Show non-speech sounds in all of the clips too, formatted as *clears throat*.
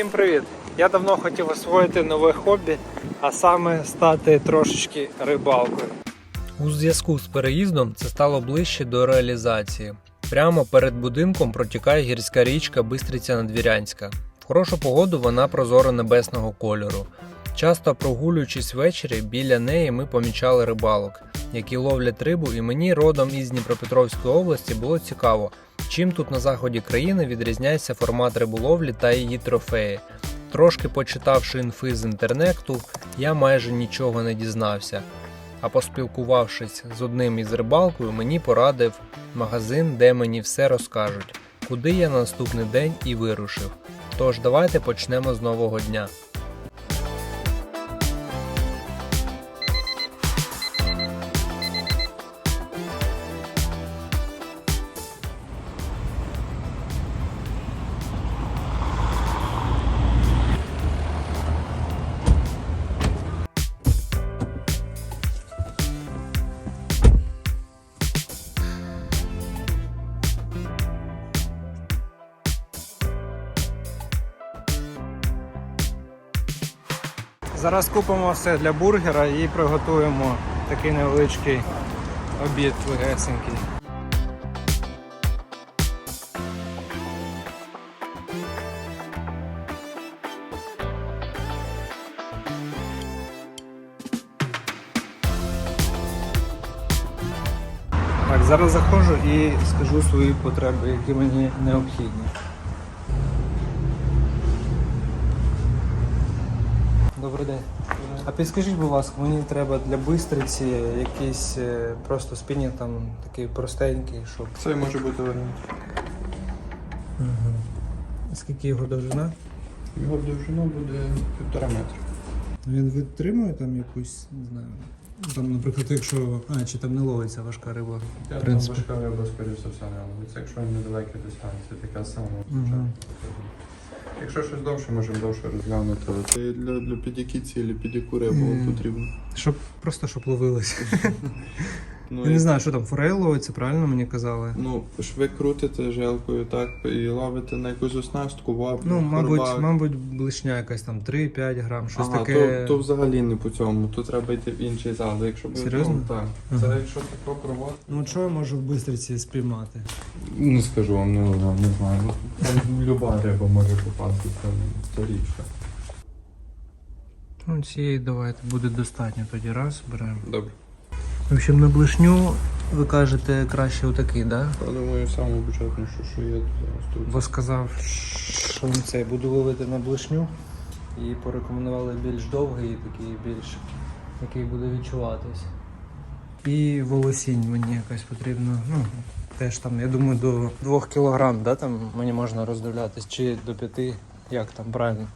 Всім привіт! Я давно хотів освоїти нове хобі, а саме стати трошечки рибалкою. У зв'язку з переїздом це стало ближче до реалізації. Прямо перед будинком протікає гірська річка Бистриця Надвірянська. В хорошу погоду вона прозоро небесного кольору. Часто прогулюючись ввечері, біля неї ми помічали рибалок, які ловлять рибу, і мені родом із Дніпропетровської області було цікаво, чим тут на заході країни відрізняється формат риболовлі та її трофеї. Трошки почитавши інфи з інтернету, я майже нічого не дізнався. А поспілкувавшись з одним із рибалкою, мені порадив магазин, де мені все розкажуть, куди я на наступний день і вирушив. Тож давайте почнемо з нового дня. Зараз купимо все для бургера і приготуємо такий невеличкий обід легесенький. Зараз заходжу і скажу свої потреби, які мені необхідні. Добрий день. А підскажіть, будь ласка, мені треба для бистриці якийсь е, просто спінінг там такий простенький, щоб. Це може бути варіант. Угу. Скільки його довжина? Його довжина буде півтора метра. Він витримує там якусь, не знаю. Там, наприклад, якщо. А, чи там не ловиться важка риба. Я В принципі. там важка риба, скоріше все, не ловиться. Якщо він недалекий дистанції, така сама. Мгм. Якщо щось довше, можемо довше розглянути. Це для, для підякі цілі, підяку рибу потрібно. Щоб просто щоб ловилось. *laughs* Ну, Я і- не знаю, що там форель ловиться, правильно мені казали? Ну, ж ви крутите жилкою, так, і ловите на якусь оснастку, вапну, Ну, мабуть, хробак. мабуть, блишня якась там 3-5 грам, щось Ага, таке. то, то взагалі не по цьому, то треба йти в інший зал. Якщо ви- Серйозно? Ну, так. Ага. Це якщо тако провод. Ну, що я можу в бистриці спіймати? Не скажу вам, не, не знаю. Ну, Там люба риба може попасти, це, це річка. Ну, цієї давайте буде достатньо тоді раз беремо. Добре. В общем, на блишню ви кажете краще отакий, да? Я думаю, саме бюджетно, що, що є тут зараз тут. Бо сказав, що він цей буду ловити на блишню і порекомендували більш довгий, такий більш який буде відчуватись. І волосінь мені якась потрібна. Ну, теж там, я думаю, до 2 кг, да, там мені можна роздивлятись, чи до 5, як там правильно.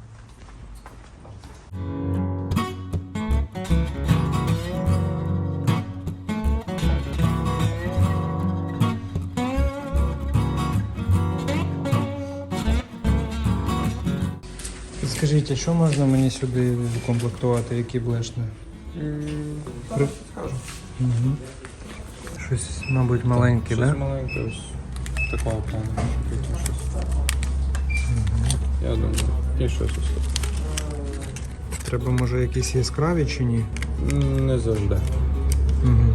Скажіть, а що можна мені сюди комплектувати, які блешни? Зараз скажу. Угу. Щось, мабуть, маленьке, Щось так? маленьке, ось такого плану щось. Я думаю, і щось ось. Треба, може, якісь яскраві чи ні? Не завжди. Угу.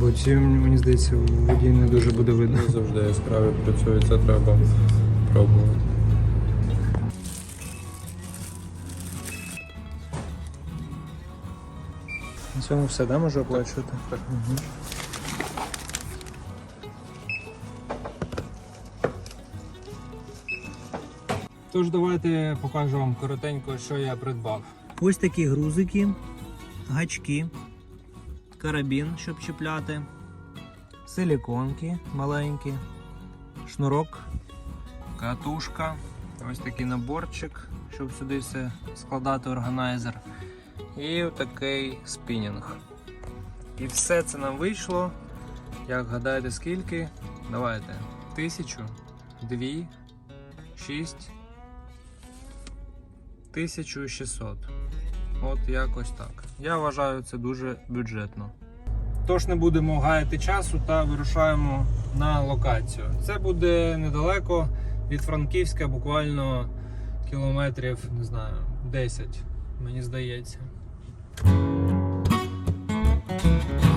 Бо ці, мені здається, в воді не дуже буде видно. Не завжди яскраві працюють, це треба пробувати. Цьому все, да, можу оплачувати? Так. Угу. Тож давайте покажу вам коротенько, що я придбав. Ось такі грузики, гачки, карабін, щоб чіпляти, силіконки маленькі, шнурок, катушка, ось такий наборчик, щоб сюди все складати органайзер. І такий спінінг. І все це нам вийшло. Як гадаєте, скільки? Давайте. Тисячу, дві, шість, 1600. От якось так. Я вважаю це дуже бюджетно. Тож не будемо гаяти часу та вирушаємо на локацію. Це буде недалеко від Франківська, буквально кілометрів, не знаю, 10, мені здається. Thank you.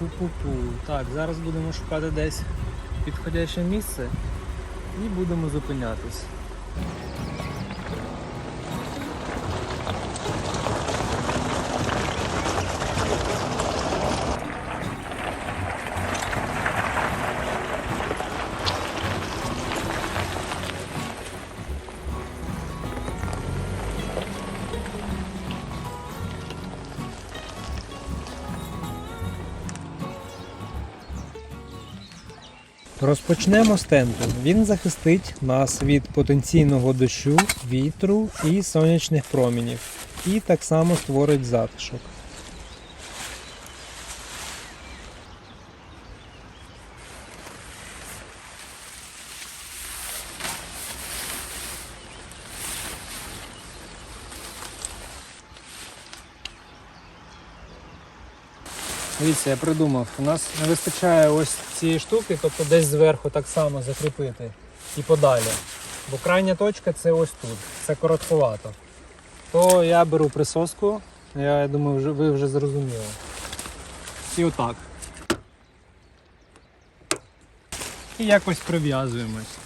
Пу-пу-пу. Так, зараз будемо шукати десь підходяще місце і будемо зупинятись. Розпочнемо з тенту. Він захистить нас від потенційного дощу, вітру і сонячних промінів. І так само створить затишок. Дивіться, я придумав. У нас не вистачає ось цієї штуки, тобто десь зверху так само закріпити і подалі. Бо крайня точка це ось тут. Це коротковато. То я беру присоску, я думаю, вже, ви вже зрозуміли. І отак. І якось прив'язуємось.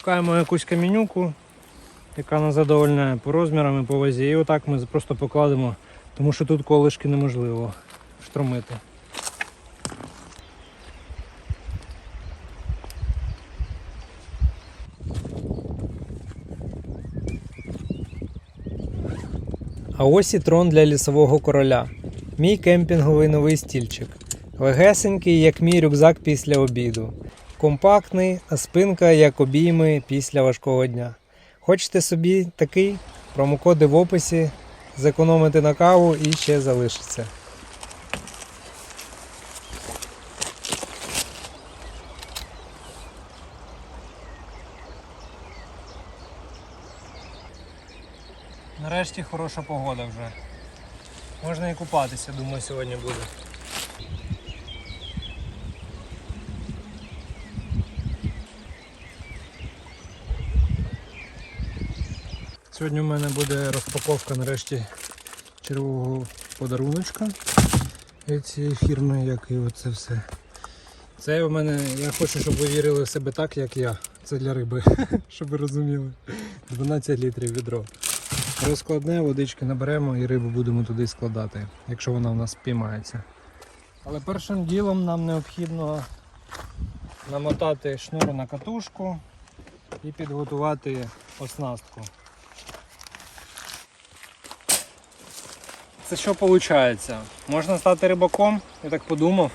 Шукаємо якусь камінюку, яка нас задовольняє по розмірам і по вазі. І отак ми просто покладемо, тому що тут колишки неможливо штромити. А ось і трон для лісового короля. Мій кемпінговий новий стільчик. Легесенький, як мій рюкзак після обіду. Компактний, а спинка як обійми після важкого дня. Хочете собі такий? Промокоди в описі, зекономити на каву і ще залишиться. Нарешті хороша погода вже. Можна і купатися, думаю, сьогодні буде. Сьогодні у мене буде розпаковка нарешті чергового подаруночка від цієї фірми, як і оце все. Це у мене, я хочу, щоб ви вірили в себе так, як я. Це для риби, *laughs* щоб ви розуміли. 12 літрів відро. Розкладне, водички наберемо і рибу будемо туди складати, якщо вона в нас спіймається. Але першим ділом нам необхідно намотати шнур на катушку і підготувати оснастку. Це що виходить? Можна стати рибаком, я так подумав,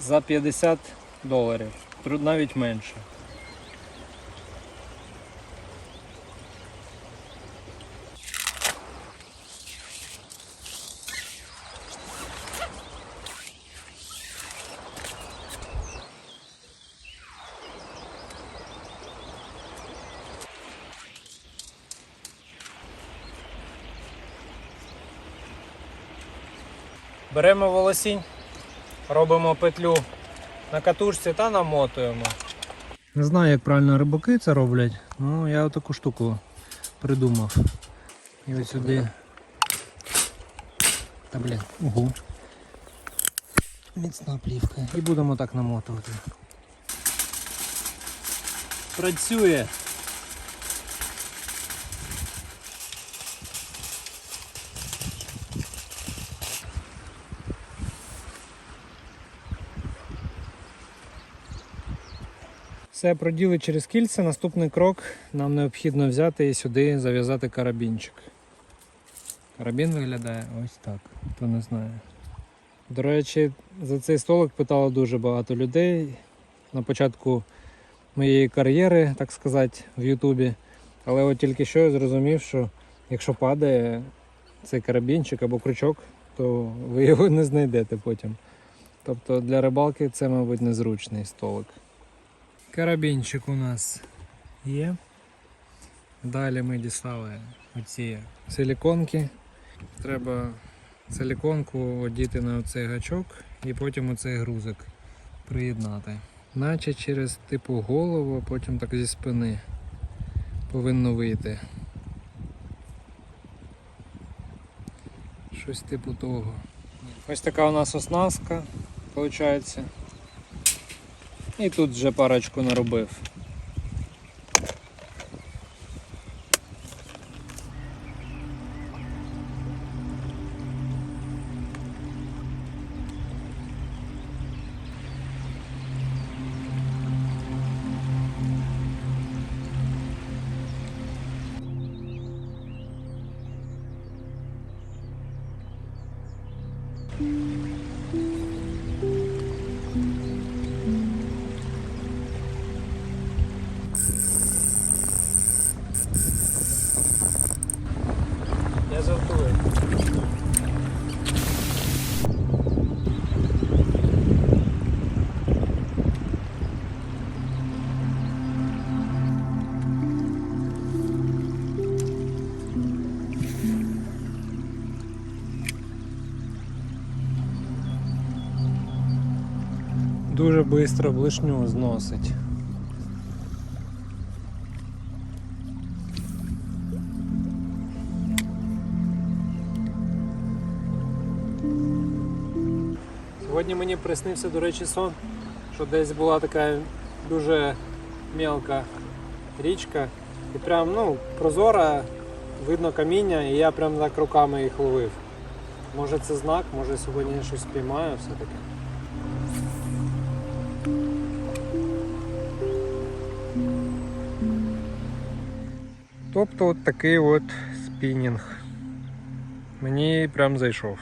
за 50 доларів, навіть менше. Беремо волосінь, робимо петлю на катушці та намотуємо. Не знаю, як правильно рибаки це роблять, ну я таку штуку придумав. І ось сюди. Та блін, угу. Міцна плівка. І будемо так намотувати. Працює. Все проділи через кільця. Наступний крок нам необхідно взяти і сюди зав'язати карабінчик. Карабін виглядає ось так, хто не знає. До речі, за цей столик питало дуже багато людей на початку моєї кар'єри, так сказати, в Ютубі. Але от тільки що я зрозумів, що якщо падає цей карабінчик або крючок, то ви його не знайдете потім. Тобто для рибалки це, мабуть, незручний столик. Карабінчик у нас є. Далі ми дістали оці силіконки. Треба силіконку одіти на оцей гачок і потім оцей грузик приєднати. Наче через типу голову, а потім так зі спини повинно вийти. Щось типу того. Ось така у нас оснастка, виходить. І тут вже парочку наробив. Дуже швидко блишню зносить. Сьогодні мені приснився, до речі, сон, що десь була така дуже мелка річка. І прям ну, прозора, видно каміння, і я прям так руками їх ловив. Може це знак, може сьогодні я щось спіймаю все-таки. Тобто от такий от спінінг. Мені прям зайшов.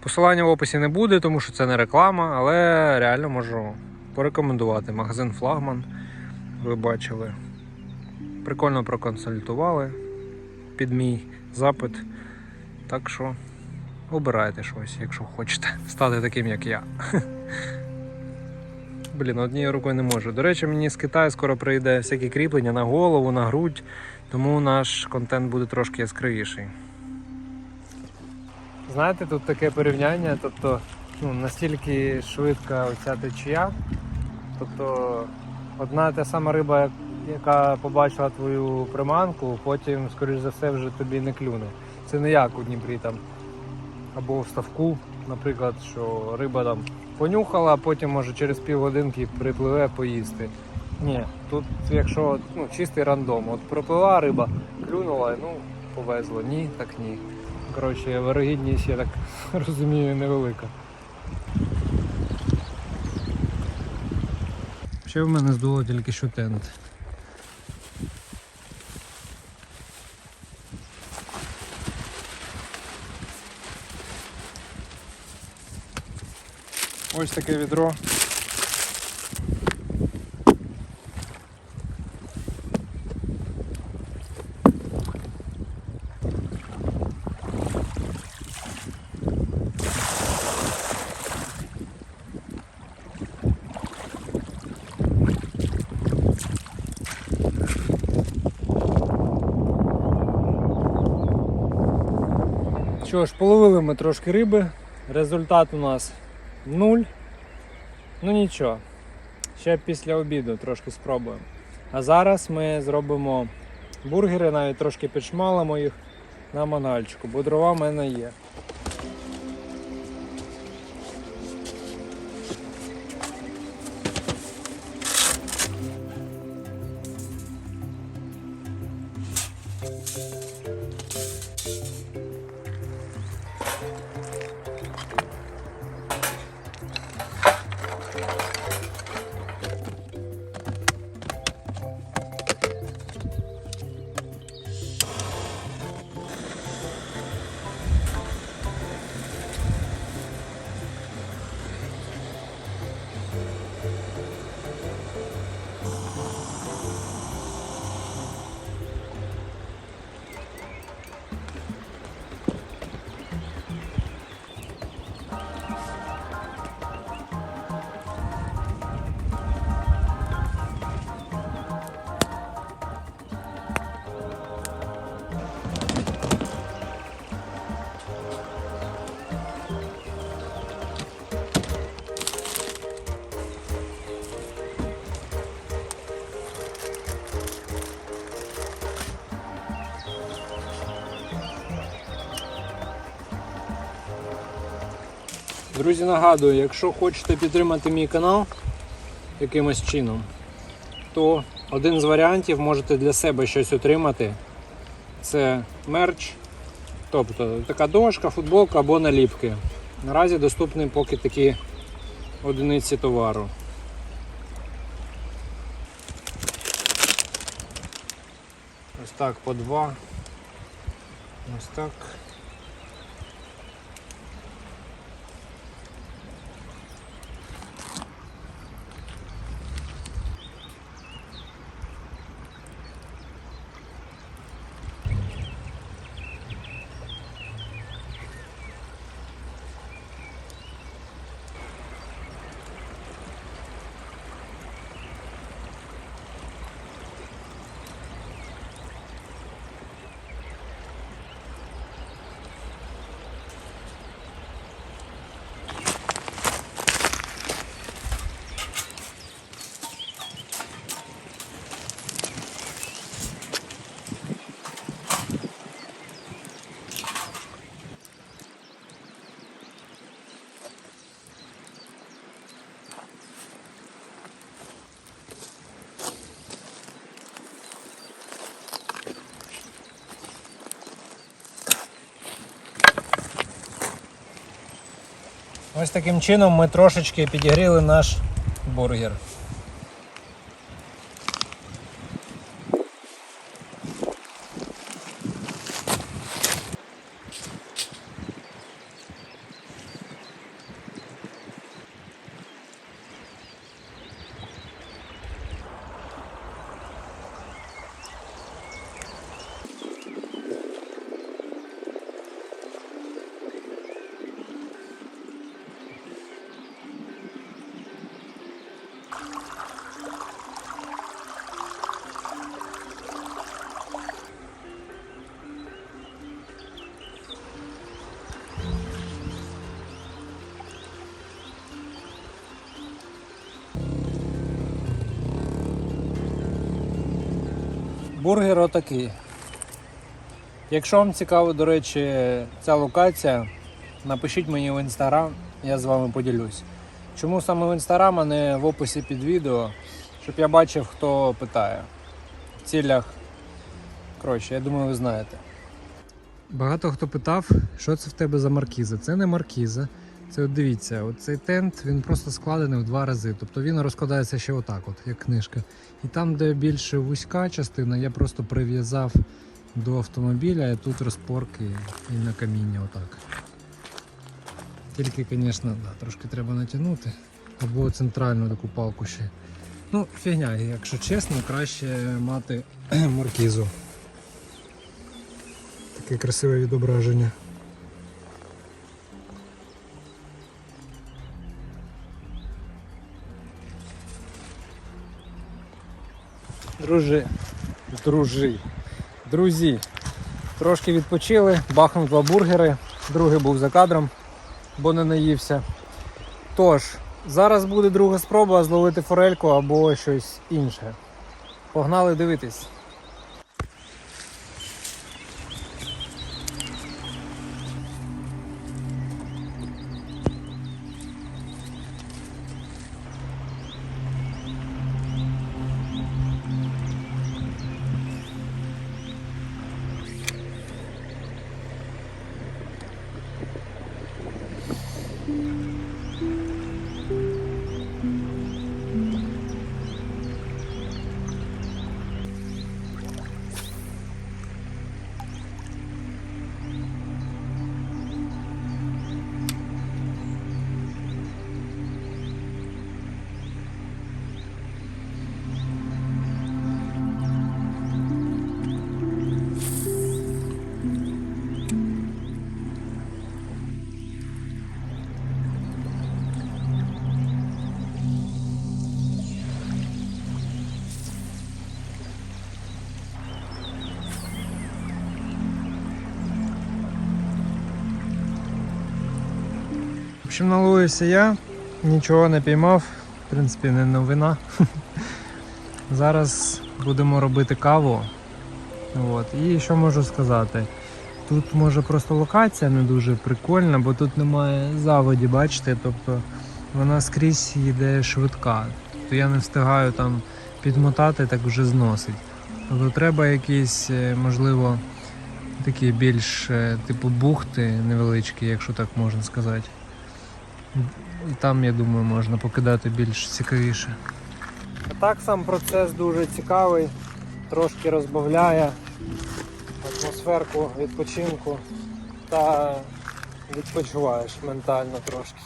Посилання в описі не буде, тому що це не реклама, але реально можу порекомендувати. Магазин Флагман. Ви бачили. Прикольно проконсультували під мій запит. Так що обирайте щось, якщо хочете стати таким, як я. *laughs* Блін, однією рукою не можу. До речі, мені з Китаю скоро прийде всякі кріплення на голову, на грудь, тому наш контент буде трошки яскравіший. Знаєте, тут таке порівняння, тобто ну, настільки швидка оця течія. Тобто одна та сама риба, яка побачила твою приманку, потім, скоріш за все, вже тобі не клюне. Це не як у Дніпрі там або в ставку, наприклад, що риба там понюхала, а потім може через півгодинки припливе поїсти. Ні, тут якщо ну, чистий рандом, от проплила риба, клюнула, ну повезло, ні, так ні. Коротше, вирогідність, я так *laughs* розумію, невелика. Ще в мене здуло тільки що тент. Ось таке відро. Що ж, половили ми трошки риби. Результат у нас нуль. Ну нічого. Ще після обіду трошки спробуємо. А зараз ми зробимо бургери, навіть трошки підшмалимо їх на мангальчику, бо дрова в мене є. Друзі, нагадую, якщо хочете підтримати мій канал якимось чином, то один з варіантів можете для себе щось отримати. Це мерч, тобто така дошка, футболка або наліпки. Наразі доступні поки такі одиниці товару. Ось так по два. Ось так. Ось таким чином ми трошечки підігріли наш бургер. Бургер отакий. Якщо вам цікаво, до речі, ця локація, напишіть мені в інстаграм, я з вами поділюсь. Чому саме в інстаграм, а не в описі під відео, щоб я бачив, хто питає. В цілях. Коротше, я думаю, ви знаєте. Багато хто питав, що це в тебе за маркіза. Це не маркіза. Це от дивіться, цей тент він просто складений в два рази. Тобто він розкладається ще отак, от, як книжка. І там, де більше вузька частина, я просто прив'язав до автомобіля, і тут розпорки і на каміння отак. Тільки, звісно, да, трошки треба натягнути. Або центральну таку палку ще. Ну, фігня, якщо чесно, краще мати *clears throat* маркізу. Таке красиве відображення. Дружи, дружи, друзі. Трошки відпочили, бахнув два бургери, другий був за кадром, бо не наївся. Тож, зараз буде друга спроба зловити форельку або щось інше. Погнали дивитись. В общем, наловився я, нічого не піймав, в принципі, не новина. *laughs* Зараз будемо робити каву. От. І що можу сказати? Тут може просто локація не дуже прикольна, бо тут немає заводі, бачите, тобто вона скрізь йде швидка. То я не встигаю там підмотати, так вже зносить. Тобто треба якісь, е, можливо, такі більш е, типу бухти невеличкі, якщо так можна сказати. Там, я думаю, можна покидати більш цікавіше. Так сам процес дуже цікавий, трошки розбавляє атмосферку відпочинку та відпочиваєш ментально трошки.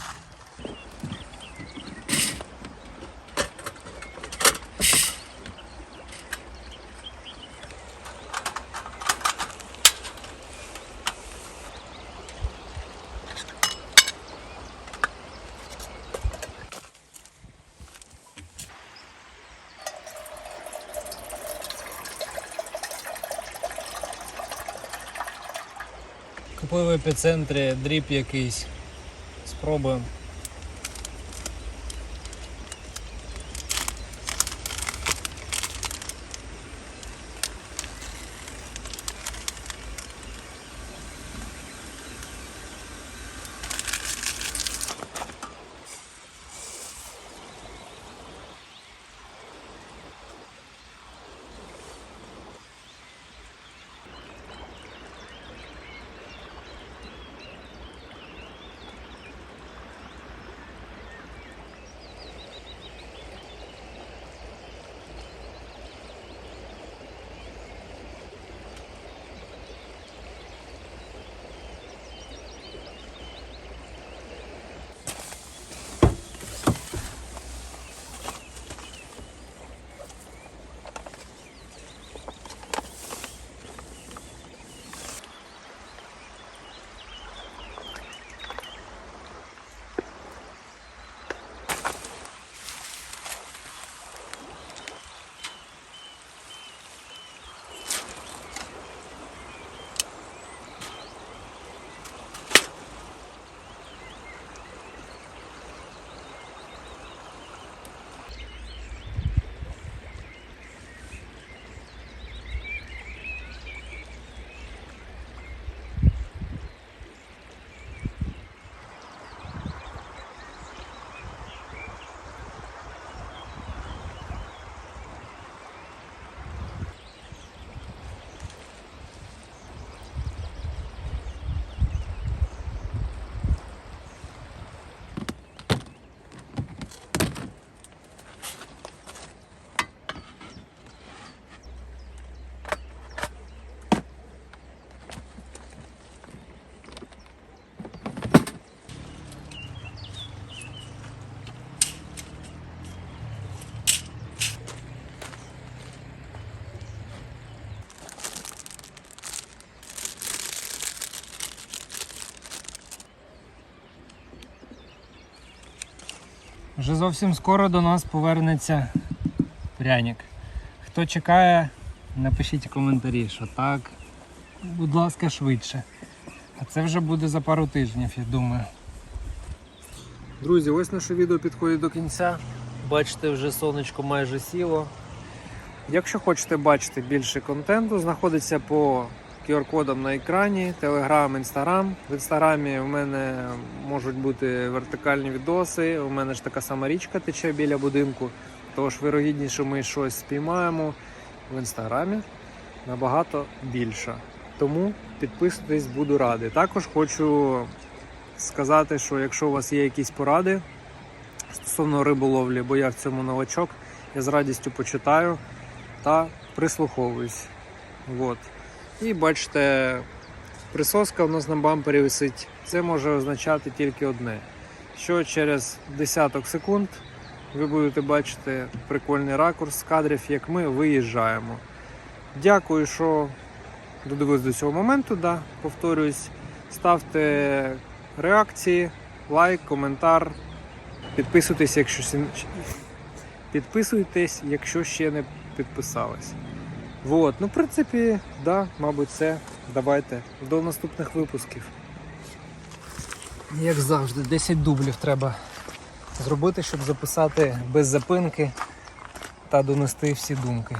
Купив в епіцентрі дріб якийсь. Спробуємо. Вже зовсім скоро до нас повернеться пряник. Хто чекає, напишіть коментарі, що так. Будь ласка, швидше. А це вже буде за пару тижнів, я думаю. Друзі, ось наше відео підходить до кінця. Бачите, вже сонечко майже сіло. Якщо хочете бачити більше контенту, знаходиться по QR-кодам на екрані, Telegram, Instagram. В інстаграмі в мене можуть бути вертикальні відоси. У мене ж така сама річка тече біля будинку. Тож вирогідніше, ми щось спіймаємо в інстаграмі набагато більше. Тому підписуйтесь, буду радий. Також хочу сказати, що якщо у вас є якісь поради стосовно риболовлі, бо я в цьому новачок, я з радістю почитаю та прислуховуюсь. От. І бачите, присоска у нас на бампері висить. Це може означати тільки одне: що через десяток секунд ви будете бачити прикольний ракурс з кадрів, як ми виїжджаємо. Дякую, що додивились до цього моменту. Да, повторюсь, ставте реакції, лайк, коментар. Підписуйтесь, якщо підписуйтесь, якщо ще не підписались. Вот. Ну, в принципі, да, мабуть, все. Давайте до наступних випусків. Як завжди, 10 дублів треба зробити, щоб записати без запинки та донести всі думки.